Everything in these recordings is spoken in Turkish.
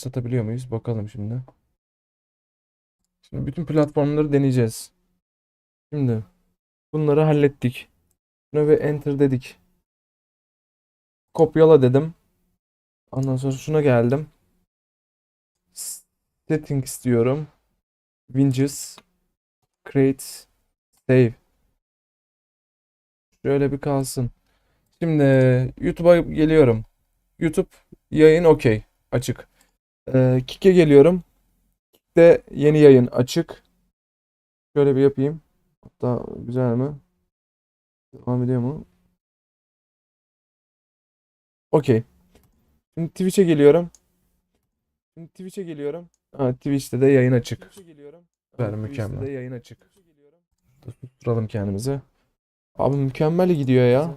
satabiliyor muyuz? Bakalım şimdi. Şimdi bütün platformları deneyeceğiz. Şimdi bunları hallettik. Şuna bir enter dedik. Kopyala dedim. Ondan sonra şuna geldim. Settings diyorum. Winges. Create. Save. Şöyle bir kalsın. Şimdi YouTube'a geliyorum. YouTube yayın okey. Açık. Ee, Kik'e geliyorum. Kik'te yeni yayın açık. Şöyle bir yapayım. Hatta güzel mi? Devam ediyor mu? Okey. Şimdi Twitch'e geliyorum. Şimdi Twitch'e geliyorum. Ha, Twitch'te de yayın açık. Süper mükemmel. de yayın açık. Susturalım kendimizi. Abi mükemmel gidiyor ya.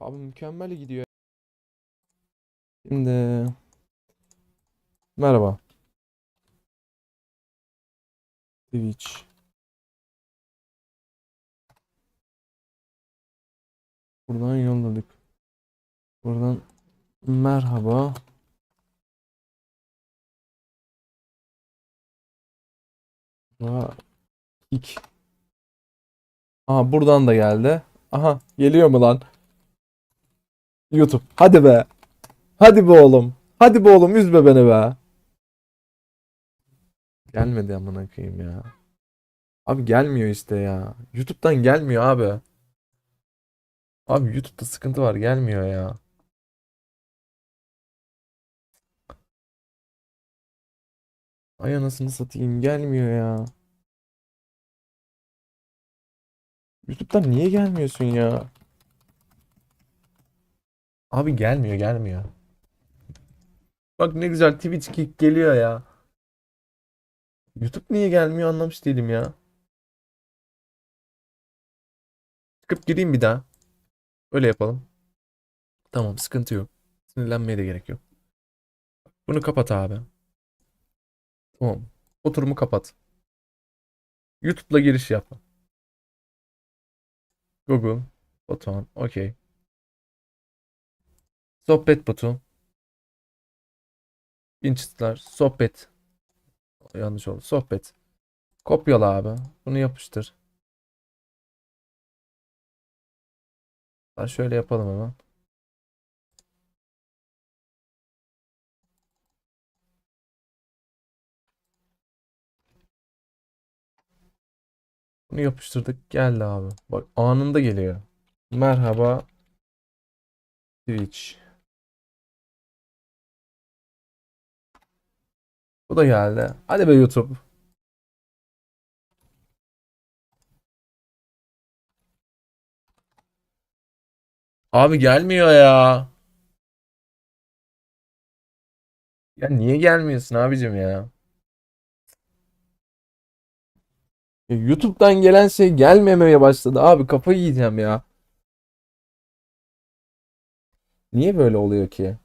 Abi mükemmel gidiyor. Şimdi merhaba. Twitch. Buradan yolladık. Buradan merhaba. Ra- İk. Aha buradan da geldi. Aha geliyor mu lan? YouTube. Hadi be. Hadi be oğlum. Hadi be oğlum üzme beni be. Gelmedi amına koyayım ya. Abi gelmiyor işte ya. YouTube'dan gelmiyor abi. Abi YouTube'da sıkıntı var gelmiyor ya. Ay anasını satayım gelmiyor ya. YouTube'dan niye gelmiyorsun ya? Abi gelmiyor gelmiyor. Bak ne güzel Twitch kick geliyor ya. YouTube niye gelmiyor anlamış değilim ya. Çıkıp gireyim bir daha. Öyle yapalım. Tamam sıkıntı yok. Sinirlenmeye de gerek yok. Bunu kapat abi. Tamam. Oturumu kapat. YouTube'la giriş yap. Google. Button. Okey. Sohbet buton. Inch'lar. Sohbet. Yanlış oldu. Sohbet. Kopyala abi. Bunu yapıştır. Ha şöyle yapalım hemen. Bunu yapıştırdık. Geldi abi. Bak anında geliyor. Merhaba Twitch. Bu da geldi. Hadi be YouTube. Abi gelmiyor ya. Ya niye gelmiyorsun abicim ya? YouTube'dan gelen şey gelmemeye başladı. Abi kafayı yiyeceğim ya. Niye böyle oluyor ki?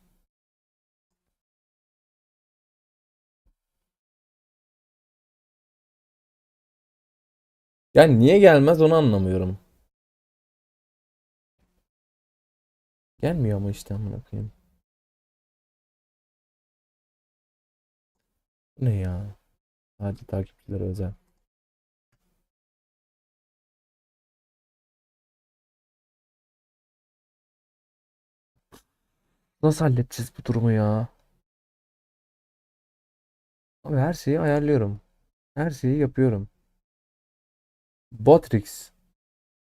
Yani niye gelmez onu anlamıyorum. Gelmiyor ama işte amına koyayım. Ne ya? Sadece takipçilere özel. Nasıl halledeceğiz bu durumu ya? Abi her şeyi ayarlıyorum. Her şeyi yapıyorum. Botrix.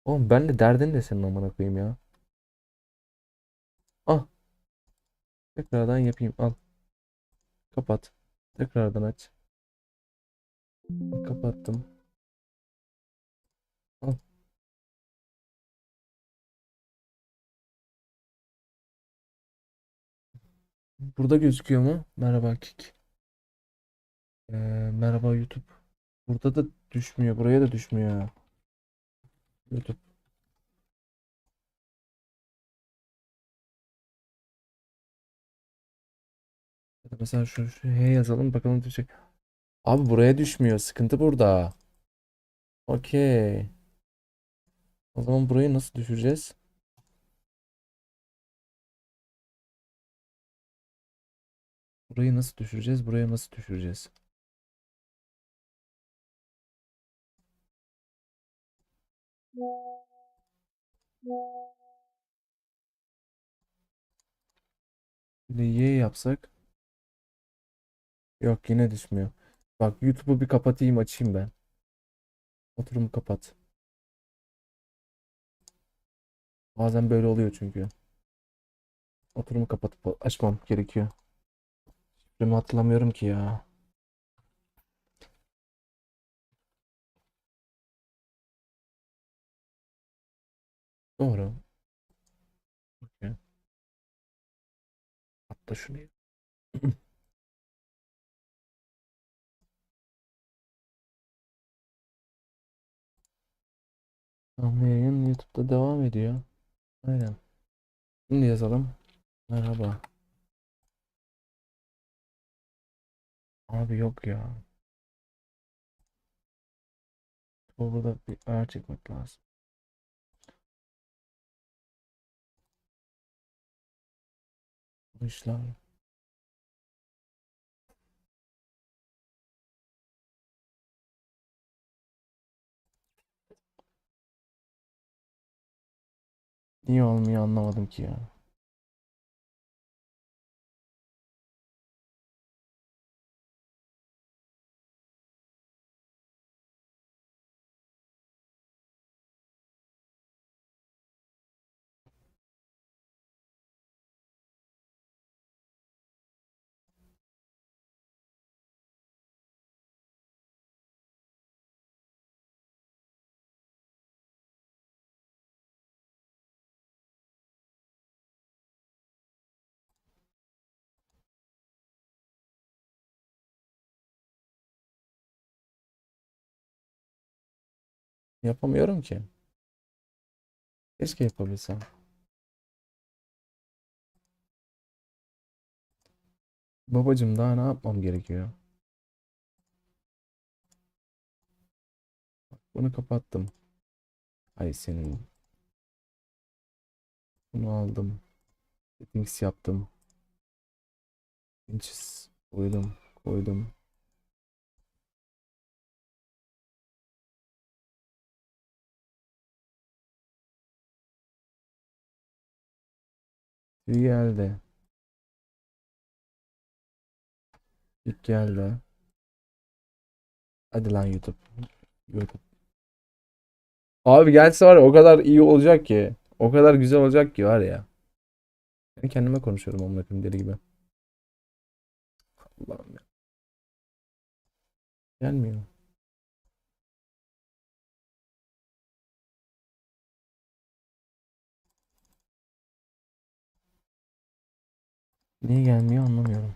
Oğlum ben de derdin de senin amına koyayım ya. Ah. Tekrardan yapayım. Al. Kapat. Tekrardan aç. Kapattım. Al. Burada gözüküyor mu? Merhaba Kik. Ee, merhaba YouTube. Burada da düşmüyor. Buraya da düşmüyor. YouTube. Mesela şu, şu H yazalım bakalım düşecek. Abi buraya düşmüyor. Sıkıntı burada. Okey. O zaman burayı nasıl düşüreceğiz? Burayı nasıl düşüreceğiz? Buraya nasıl düşüreceğiz? De Y yapsak. Yok yine düşmüyor. Bak YouTube'u bir kapatayım açayım ben. Oturumu kapat. Bazen böyle oluyor çünkü. Oturumu kapatıp açmam gerekiyor. Şifremi hatırlamıyorum ki ya. Doğru. Okey. Hatta şunu. Canlı yayın YouTube'da devam ediyor. Aynen. Şimdi yazalım. Merhaba. Abi yok ya. Bu burada bir ayar çekmek lazım. Bu işler. Niye olmuyor anlamadım ki ya. Yapamıyorum ki. Keşke yapabilsem. Babacım daha ne yapmam gerekiyor? Bunu kapattım. Ay senin. Bunu aldım. Settings yaptım. Inches koydum. Koydum. İyi geldi. İlk geldi. Hadi lan YouTube. YouTube. Abi gelse var ya o kadar iyi olacak ki. O kadar güzel olacak ki var ya. Ben kendime konuşuyorum amına koyayım deli gibi. Allah'ım ya. Gelmiyor. Niye gelmiyor anlamıyorum.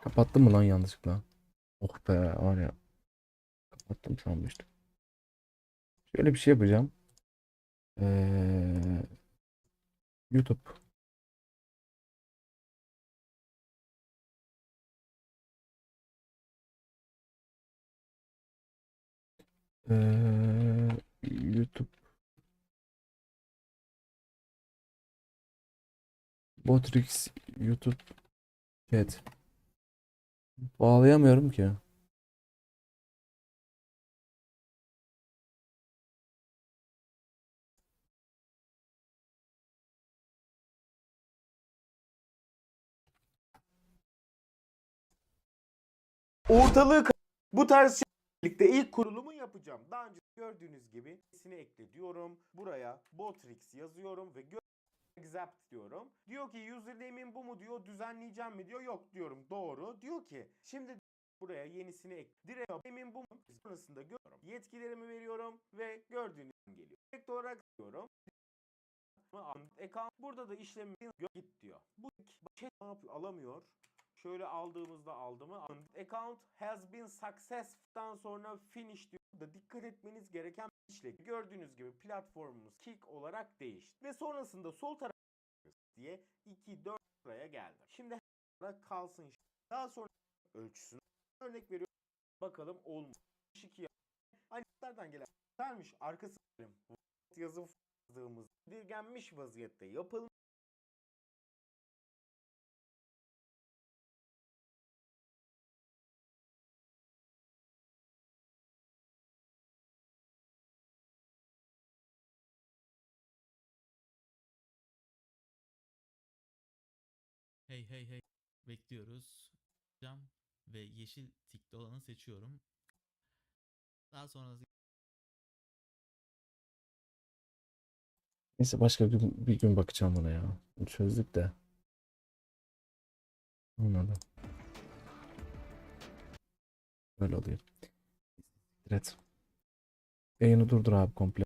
Kapattım mı lan yanlışlıkla? Oh be var ya. Kapattım sanmıştım. Şöyle bir şey yapacağım. Ee, YouTube. Ee, YouTube. Botrix YouTube Chat. Bağlayamıyorum ki. Ortalığı bu tarz şey- ilk kurulumu yapacağım. Daha önce gördüğünüz gibi ismini ekle diyorum. Buraya Botrix yazıyorum ve Accept diyorum. Diyor ki username'in bu mu diyor düzenleyeceğim mi diyor. Yok diyorum doğru. Diyor ki şimdi buraya yenisini ek. Direkt name'in bu? Sonrasında görüyorum. Yetkilerimi veriyorum ve gördüğünüz geliyor. Direkt olarak diyorum. Account. Burada da işlemi git diyor. Bu şey ne yapıyor? Alamıyor. Şöyle aldığımızda aldı mı? Account has been successful'dan sonra finish diyor. Da dikkat etmeniz gereken bir işlem. Gördüğünüz gibi platformumuz kick olarak değişti. Ve sonrasında sol taraf diye 2 4 sıraya geldi. Şimdi kalsın. Daha sonra ölçüsünü örnek veriyorum. Bakalım olmuş. 2 Aynılardan gelen vermiş arkası yazı yazdığımız dirgenmiş vaziyette yapılmış. Hey hey hey. Bekliyoruz. Cam ve yeşil tikli olanı seçiyorum. Daha sonra Neyse başka gün, bir gün bakacağım buna ya. Çözdük de. Anladım. Böyle oluyor. Evet. Yayını durdur abi komple.